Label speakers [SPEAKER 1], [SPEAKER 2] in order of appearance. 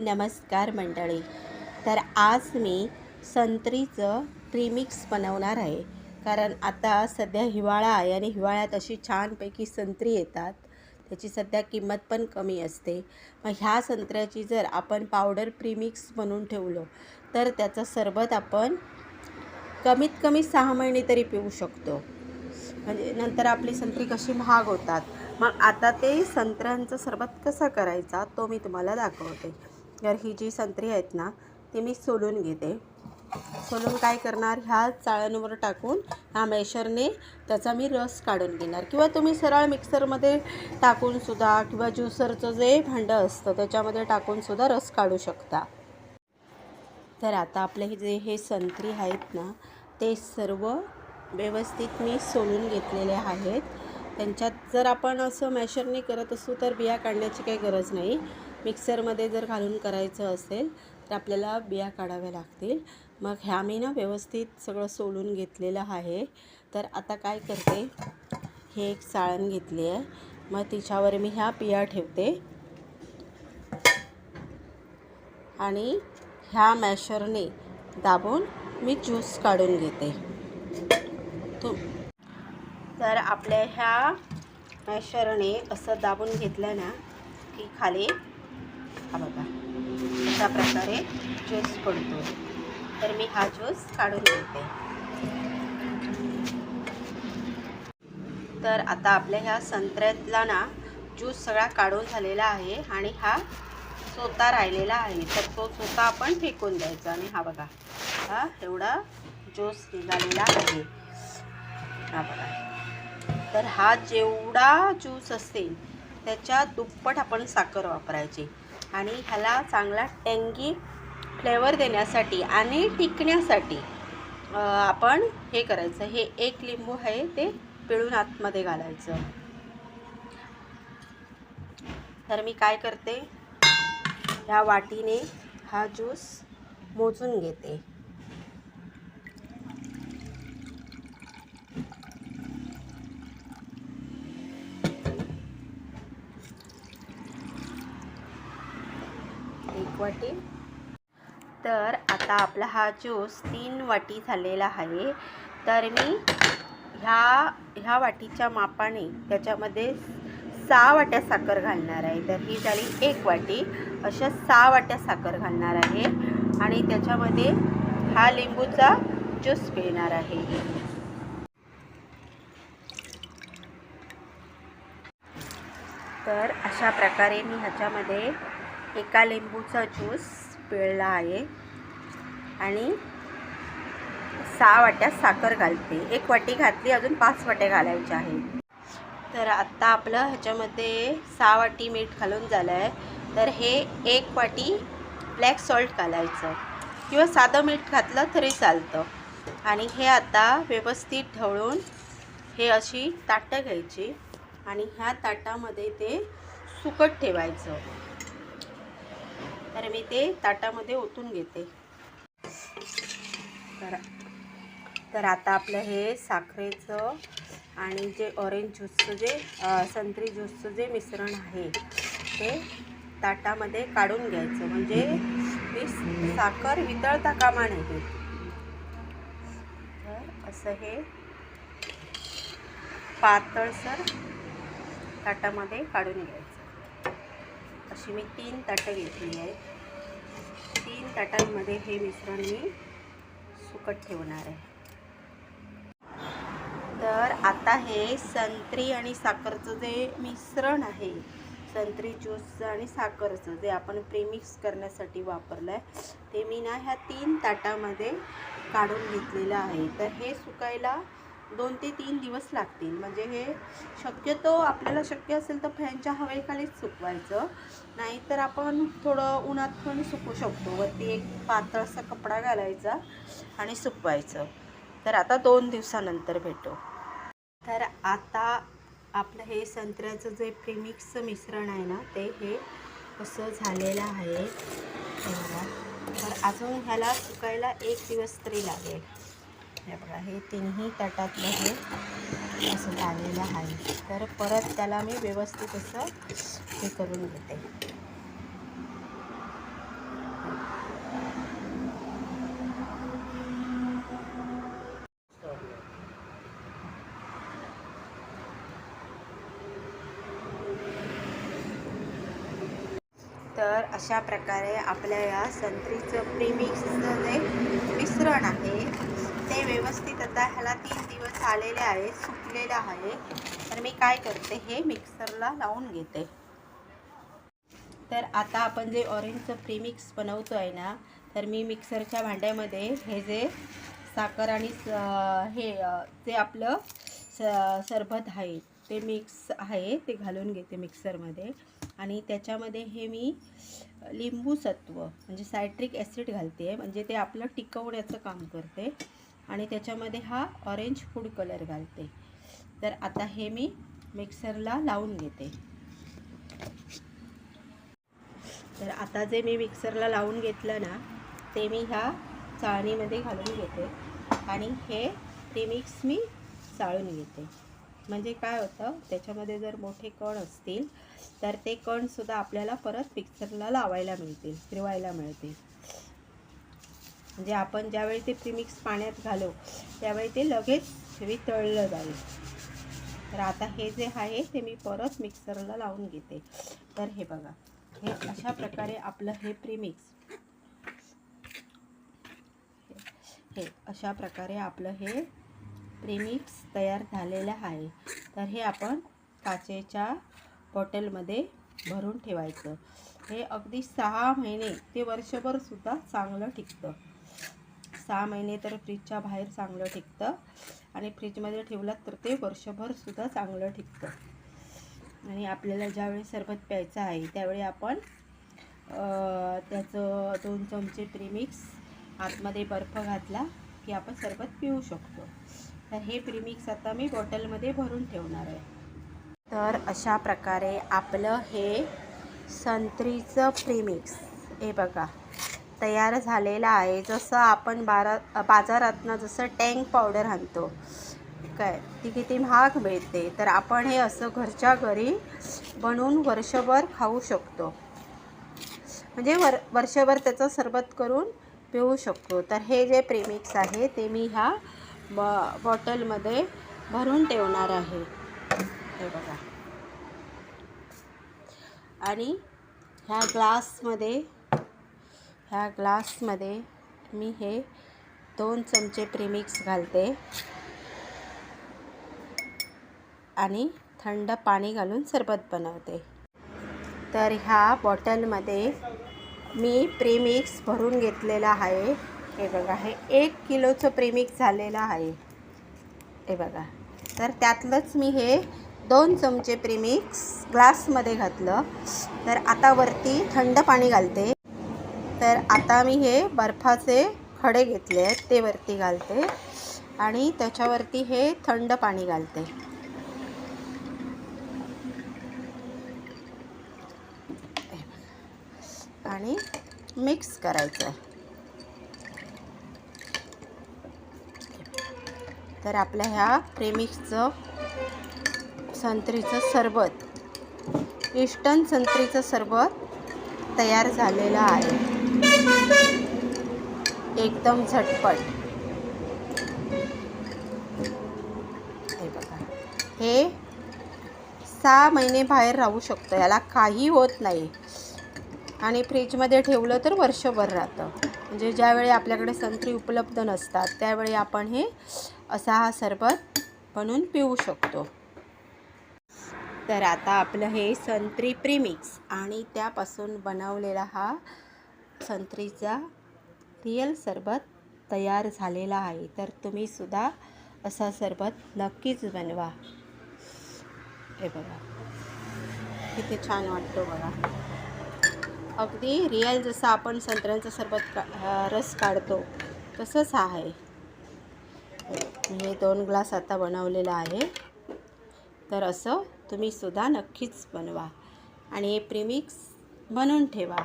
[SPEAKER 1] नमस्कार मंडळी. तर आज मी संत्रीचं प्रीमिक्स बनवणार आहे. कारण आता सध्या हिवाळा आहे आणि हिवाळ्यात अशी छानपैकी संत्री येतात. त्याची सध्या किंमत पण कमी असते. मग ह्या संत्र्याची जर आपण पावडर प्रीमिक्स बनवून ठेवलं तर त्याचं सरबत आपण कमीत कमी सहा महिने तरी पिऊ शकतो. म्हणजे नंतर आपली संत्री कशी महाग होतात. मग आता ते संत्र्यांचं सरबत कसं करायचा तो मी तुम्हाला दाखवते. तर ही जी संत्री आहेत ना ती मी सोलून घेते. सोलून काय करणार? ह्या चाळ्यांवर टाकून ह्या मेशरने त्याचा मी रस काढून घेणार. किंवा तुम्ही सरळ मिक्सरमध्ये टाकूनसुद्धा किंवा ज्युसरचं जे भांडं असतं त्याच्यामध्ये टाकूनसुद्धा रस काढू शकता. तर आता आपले हे जे हे संत्री आहेत ना ते सर्व व्यवस्थित मी सोलून घेतलेले आहेत. त्यांच्यात जर आपण असं मॅशरने करत असू तर बिया काढण्याची काही गरज नाही. मिक्सरमध्ये जर घालून करायचं असेल तर आपल्याला बिया काढाव्या लागतील. मग ह्या मी ना व्यवस्थित सगळं सोलून घेतलेलं आहे. तर आता काय करते हे एक चाळण घेतली आहे. मग तिच्यावर मी ह्या बिया ठेवते. आणि ह्या मॅशरने दाबून मी ज्यूस काढून घेते. तू तर आपल्या ह्या मॅशरने असं दाबून घेतलं ना की खाली हा बघा. अशा प्रकारे ज्यूस पडतो तर मी हा ज्यूस काढून घेते. तर आता आपल्या ह्या संत्र्यातला ना ज्यूस सगळा काढून झालेला आहे आणि हा सोता राहिलेला आहे. तर तो चोता आपण फेकून द्यायचा आणि हा बघा. हा एवढा ज्यूस निघालेला आहे. हा बघा. तर हा जेवढा ज्यूस असेल त्याच्या दुप्पट आपण साखर वापरायची. आणि ह्याला चांगला टेंगी फ्लेवर देण्यासाठी आणि टिकण्यासाठी आपण हे करायचं. हे एक लिंबू आहे ते पिळून आतमध्ये घालायचं. तर मी काय करते? ह्या वाटीने हा ज्यूस मोजून घेते. एक वाटी. तर आता आपला हा ज्यूस तीन वाटी झालेला आहे. तर मी ह्या ह्या वाटीच्या मापाने त्याच्यामध्ये सहा वाट्या साखर घालणार आहे. तर ही झाली एक वाटी. अशा सहा वाट्या साखर घालणार आहे. आणि त्याच्यामध्ये हा लिंबूचा ज्यूस पिळणार आहे. तर अशा प्रकारे मी ह्याच्यामध्ये एका लिंबूचा ज्यूस पिळला आहे. आणि सहा वाट्या साखर घालते. एक वाटी घातली अजून पाच वाट्या घालायच्या आहेत. तर आत्ता आपलं ह्याच्यामध्ये सहा वाटी मीठ घालून झालं आहे तर हे एक वाटी ब्लॅक सॉल्ट घालायचं. किंवा साधं मीठ घातलं तरी चालतं. आणि हे आता व्यवस्थित ढवळून हे अशी ताटं घ्यायची. आणि ह्या ताटामध्ये ते सुकट ठेवायचं. तर मी ते ताटामध्ये ओतून घेते. तर तर आता आपलं हे साखरेचं आणि जे ऑरेंज ज्यूसचं जे संत्री ज्यूसचं जे मिश्रण आहे ते ताटामध्ये काढून घ्यायचं. म्हणजे मी साखर वितळता कामा नये. तर असं हे पातळसर ताटामध्ये काढून घ्यायचं. अशी मी तीन ताटं घेतली आहेत तीन ताटांमध्ये हे मिश्रण मी सुकट ठेवणार आहे. तर आता हे संत्री आणि साखरचं जे मिश्रण आहे संत्री ज्यूसचं आणि साखरचं जे आपण प्रेमिक्स करण्यासाठी वापरलं आहे ते मी ना ह्या तीन ताटामध्ये काढून घेतलेलं आहे. तर हे सुकायला दोन ते तीन दिवस लागतील. म्हणजे हे शक्यतो आपल्याला शक्य असेल तर फॅनच्या हवेखालीच सुकवायचं. नाहीतर आपण थोडं उन्हात पण सुकू शकतो. वरती एक पातळसा कपडा घालायचा आणि सुकवायचं. तर आता दोन दिवसानंतर भेटू. तर आता आपलं हे संत्र्याचं जे प्रिमिक्सचं मिश्रण आहे ना ते हे असं झालेलं आहे. तर अजून ह्याला सुकायला एक दिवस तरी लागेल. हे बघा हे तिन्ही तटातलं हे असं झालेलं आहे. तर परत त्याला मी व्यवस्थित असं हे करून घेते तर अशा प्रकारे आपल्या या संत्रीचं प्रेमिक्सचं जे मिश्रण आहे ते व्यवस्थित आता ह्याला तीन दिवस आलेले आहे सुकलेलं आहे. तर मी काय करते हे मिक्सरला लावून घेते. तर आता आपण जे ऑरेंजचं प्रीमिक्स बनवतो आहे ना तर मी मिक्सरच्या भांड्यामध्ये हे जे साखर आणि स- हे जे आपलं स सरबत आहे ते मिक्स आहे ते घालून घेते मिक्सरमध्ये. आणि त्याच्यामध्ये हे मी लिंबू सत्व म्हणजे सायट्रिक ॲसिड घालते म्हणजे ते आपलं टिकवण्याचं काम करते. आणि त्याच्यामध्ये हा ऑरेंज फूड कलर घालते. तर आता हे मी मिक्सरला लावून घेते. तर आता जे मी मिक्सरला लावून घेतलं ना ते मी ह्या चाळणीमध्ये घालून घेते. आणि हे ते मिक्स मी चाळून घेते. म्हणजे काय होतं त्याच्यामध्ये जर मोठे कण असतील तर ते कणसुद्धा आपल्याला परत मिक्सरला लावायला मिळतील फिरवायला मिळतील. म्हणजे आपण ज्यावेळी ते प्रीमिक्स पाण्यात घालू त्यावेळी ते लगेच वितळलं जाईल. तर आता हे जे आहे ते मी परत मिक्सरला लावून घेते. तर हे बघा हे अशा प्रकारे आपलं हे प्रीमिक्स हे अशा प्रकारे आपलं हे प्रीमिक्स तयार झालेलं आहे. तर हे आपण काचेच्या बॉटलमध्ये भरून ठेवायचं. हे अगदी सहा महिने ते वर्षभरसुद्धा चांगलं टिकतं. सहा महिने तर फ्रीजच्या बाहेर चांगलं टिकतं. आणि फ्रीजमध्ये ठेवलं तर ते वर्षभरसुद्धा चांगलं टिकतं. आणि आपल्याला ज्यावेळी सरबत प्यायचं आहे त्यावेळी आपण त्याचं दोन चमचे प्रीमिक्स आतमध्ये बर्फ घातला की आपण सरबत पिऊ शकतो. तर हे प्रीमिक्स आता मी बॉटलमध्ये भरून ठेवणार आहे. तर अशा प्रकारे आपलं हे संत्रीचं प्रीमिक्स हे बघा. तयार झालेला आहे. जसं आपण बारा बाजारातनं जसं टँक पावडर आणतो काय ती किती महाग मिळते. तर आपण हे असं घरच्या घरी बनवून वर्षभर खाऊ शकतो. म्हणजे वर वर्षभर त्याचं सरबत करून पिऊ शकतो. तर हे जे प्रेमिक्स आहे ते मी ह्या ब बॉटलमध्ये भरून ठेवणार आहे. हे बघा. आणि ह्या ग्लासमध्ये ह्या ग्लासमध्ये मी हे दोन चमचे प्रेमिक्स घालते. आणि थंड पाणी घालून सरबत बनवते. तर ह्या बॉटलमध्ये मी प्रेमिक्स भरून घेतलेला आहे. हे बघा हे एक किलोचं प्रेमिक्स झालेलं आहे. हे बघा. तर त्यातलंच मी हे दोन चमचे प्रेमिक्स ग्लासमध्ये घातलं. तर आता वरती थंड पाणी घालते. तर आता मी हे बर्फाचे खडे घेतले आहेत ते वरती घालते आणि त्याच्यावरती हे थंड पाणी घालते. आणि मिक्स करायचं तर आपल्या ह्या प्रेमिक्सचं संत्रीचं सरबत इस्टन संत्रीचं सरबत तयार झालेलं आहे. एकदम झटपट. हे बघा. हे सहा महिने बाहेर राहू शकतं. याला काही होत नाही. आणि फ्रीजमध्ये ठेवलं तर वर्षभर राहतं. म्हणजे ज्यावेळी आपल्याकडे संत्री उपलब्ध नसतात त्यावेळी आपण हे असा हा सरबत बनवून पिऊ शकतो. तर आता आपलं हे संत्री प्रीमिक्स आणि त्यापासून बनवलेला हा संत्रीचा रिअल सरबत तयार झालेला आहे. तर तुम्हीसुद्धा असा सरबत नक्कीच बनवा. हे बघा. किती छान वाटतो बघा. अगदी रिअल जसं आपण संत्र्यांचा सरबत का रस काढतो तसंच हा आहे. हे दोन ग्लास आता बनवलेला आहे. तर असं तुम्हीसुद्धा नक्कीच बनवा. आणि हे प्रीमिक्स बनवून ठेवा.